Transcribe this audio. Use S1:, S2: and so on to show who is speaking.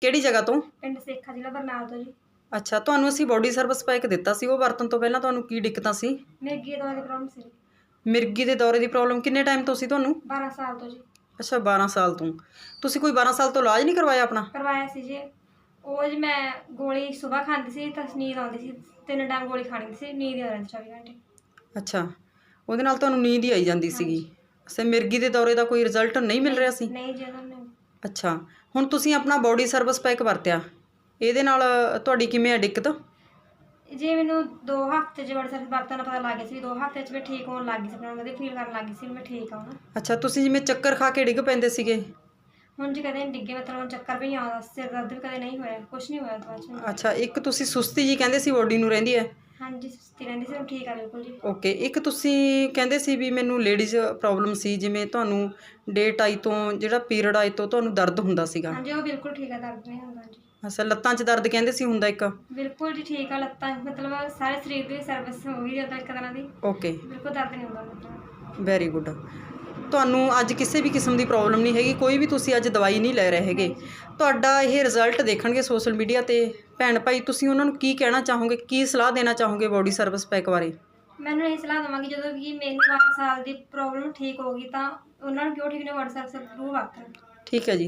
S1: ਕਿਹੜੀ ਜਗ੍ਹਾ ਤੋਂ?
S2: ਪਿੰਡ ਸੇਖਾ ਜ਼ਿਲ੍ਹਾ ਬਰਨਾਲਾ ਤੋਂ ਜੀ।
S1: ਅੱਛਾ ਤੁਹਾਨੂੰ ਅਸੀਂ ਬੋਡੀ ਸਰਵਿਸ ਪੈਕ ਦਿੱਤਾ ਸੀ ਉਹ ਵਰਤਣ ਤੋਂ ਪਹਿਲਾਂ ਤੁਹਾਨੂੰ ਕੀ ਦਿੱਕਤਾਂ ਸੀ?
S2: ਮੇਗੀ ਦਵਾਈ ਦੀ ਪ੍ਰੋਬਲਮ ਸੀ।
S1: ਮਿਰਗੀ ਦੇ ਦੌਰੇ ਦੀ ਪ੍ਰੋਬਲਮ ਕਿੰਨੇ ਟਾਈਮ ਤੋਂ ਸੀ ਤੁਹਾਨੂੰ?
S2: 12 ਸਾਲ ਤੋਂ ਜੀ।
S1: ਅੱਛਾ 12 ਸਾਲ ਤੋਂ। ਤੁਸੀਂ ਕੋਈ 12 ਸਾਲ ਤੋਂ ਇਲਾਜ ਨਹੀਂ ਕਰਵਾਇਆ ਆਪਣਾ?
S2: ਕਰਵਾਇਆ ਸੀ ਜੀ। ਉਹ ਜੀ ਮੈਂ ਗੋਲੀ ਸਵੇਰ ਖਾਂਦੀ ਸੀ ਤਾਂ ਨੀਂਦ ਆਉਂਦੀ ਸੀ। ਤਿੰਨ ਟਾਈਮ ਗੋਲੀ ਖਾਣੀ ਸੀ ਨੀਂਦ ਆ ਰਹਿੰਦੀ 24 ਘੰਟੇ।
S1: ਅੱਛਾ ਉਹਦੇ ਨਾਲ ਤੁਹਾਨੂੰ ਨੀਂਦ ਹੀ ਆਈ ਜਾਂਦੀ ਸੀਗੀ। ਅੱਛਾ ਮਿਰਗੀ ਦੇ ਦੌਰੇ ਦਾ ਕੋਈ ਰਿਜ਼ਲਟ ਨਹੀਂ ਮਿਲ ਰਿਹਾ ਸੀ?
S2: ਨਹੀਂ ਜੀ ਉਹਨਾਂ ਨੇ
S1: ਅੱਛਾ ਹੁਣ ਤੁਸੀਂ ਆਪਣਾ ਬੋਡੀ ਸਰਵਿਸ ਪੈਕ ਵਰਤਿਆ ਇਹਦੇ ਨਾਲ ਤੁਹਾਡੀ ਕਿਵੇਂ ਆ ਦਿੱਕਤ
S2: ਜੀ ਮੈਨੂੰ 2 ਹਫ਼ਤੇ ਚ ਬੜਾ ਸਾਰੀ ਵਰਤਣ ਦਾ ਪਤਾ ਲੱਗ ਗਿਆ ਸੀ 2 ਹਫ਼ਤੇ ਚ ਮੈਂ ਠੀਕ ਹੋਣ ਲੱਗ ਗਈ ਸੀ ਆਪਣਾ ਵਧੀਆ ਫੀਲ ਕਰਨ ਲੱਗ ਗਈ ਸੀ ਵੀ ਮੈਂ ਠੀਕ ਹਾਂ ਹੁਣ।
S1: ਅੱਛਾ ਤੁਸੀਂ ਜਿਵੇਂ ਚੱਕਰ ਖਾ ਕੇ ਡਿੱਗ ਪੈਂਦੇ ਸੀਗੇ?
S2: ਹੁਣ ਜੀ ਕਦੇ ਡਿੱਗੇ ਮਤਲਬ ਹੁਣ ਚੱਕਰ ਵੀ ਨਹੀਂ ਆਉਂਦਾ ਸਿਰ ਦਰਦ ਵੀ ਕਦੇ ਨਹੀਂ ਹੋਇਆ ਕੁਝ ਨਹੀਂ ਹੋਇਆ ਬਾਅਦ 'ਚ। ਮੈਨੂੰ।
S1: ਅੱਛਾ ਇੱਕ ਤੁਸੀਂ ਸੁਸਤੀ ਜੀ ਕਹਿੰਦੇ ਸੀ ਬੋਡੀ ਨੂੰ ਰਹਿੰਦੀ ਹੈ?
S2: ਹਾਂਜੀ ਸੁਸਤੀ ਰਹਿੰਦੀ ਸੀ ਹੁਣ ਠੀਕ ਆ ਬਿਲਕੁਲ ਜੀ?
S1: ਓਕੇ ਇੱਕ ਤੁਸੀਂ ਕਹਿੰਦੇ ਸੀ ਵੀ ਮੈਨੂੰ ਲੇਡੀਜ਼ ਪ੍ਰੋਬਲਮ ਸੀ ਜਿਵੇਂ ਤੁਹਾਨੂੰ ਡੇਟ ਆਈ ਤੋਂ ਜਿਹੜਾ ਪੀਰੀਅਡ ਆਈ ਤੋਂ ਤੁਹਾਨੂੰ ਦਰਦ ਹੁੰਦਾ ਸੀਗਾ।
S2: ਹਾਂਜੀ ਉਹ ਬਿਲਕੁਲ ਠੀਕ ਆ ਦਰਦ ਨਹੀਂ ਹੁੰਦਾ ਜੀ।
S1: ਅੱਛਾ ਲੱਤਾਂ 'ਚ ਦਰਦ ਕਹਿੰਦੇ ਸੀ ਹੁੰਦਾ ਇੱਕ?
S2: ਬਿਲਕੁਲ ਜੀ ਠੀਕ ਆ ਲੱਤਾਂ ਮਤਲਬ ਸਾਰੇ ਸਰੀਰ ਦੀ ਸਰਵਿਸ ਹੋ ਗਈ ਜਾਂਦਾ ਇੱਕ ਤਰ੍ਹਾਂ ਦੀ।
S1: ਓਕੇ
S2: ਬਿਲਕੁਲ ਦਰਦ ਨਹੀਂ ਹੁੰਦਾ ਮਤਲਬ
S1: ਵੈਰੀ ਗੁੱਡ ਤੁਹਾਨੂੰ ਅੱਜ ਕਿਸੇ ਵੀ ਕਿਸਮ ਦੀ ਪ੍ਰੋਬਲਮ ਨਹੀਂ ਹੈਗੀ ਕੋਈ ਵੀ ਤੁਸੀਂ ਅੱਜ ਦਵਾਈ ਨਹੀਂ ਲੈ ਰਹੇ ਹੈਗੇ। ਤੁਹਾਡਾ ਇਹ ਰਿਜ਼ਲਟ ਦੇਖਣਗੇ ਸੋਸ਼ਲ ਮੀਡੀਆ ਤੇ। ਭੈਣ ਭਾਈ ਤੁਸੀਂ ਉਹਨਾਂ ਨੂੰ ਕੀ ਕਹਿਣਾ ਚਾਹੋਗੇ? ਕੀ ਸਲਾਹ ਦੇਣਾ ਚਾਹੋਗੇ ਬੋਡੀ ਸਰਵਿਸ ਪੈਕ ਬਾਰੇ?
S2: ਮੈਨੂੰ ਇਹ ਸਲਾਹ ਦਵਾਂਗੀ ਜਦੋਂ ਕਿ ਮੇਰੀ 12 ਸਾਲ ਦੀ ਪ੍ਰੋਬਲਮ ਠੀਕ ਹੋ ਗਈ ਤਾਂ ਉਹਨਾਂ ਨੂੰ ਕਿਉਂ ਠੀਕ ਨਹੀਂ ਵੜ ਸਕਦਾ ਜ਼ਰੂਰ ਵਰਤਣ
S1: ਠੀਕ ਹੈ ਜੀ।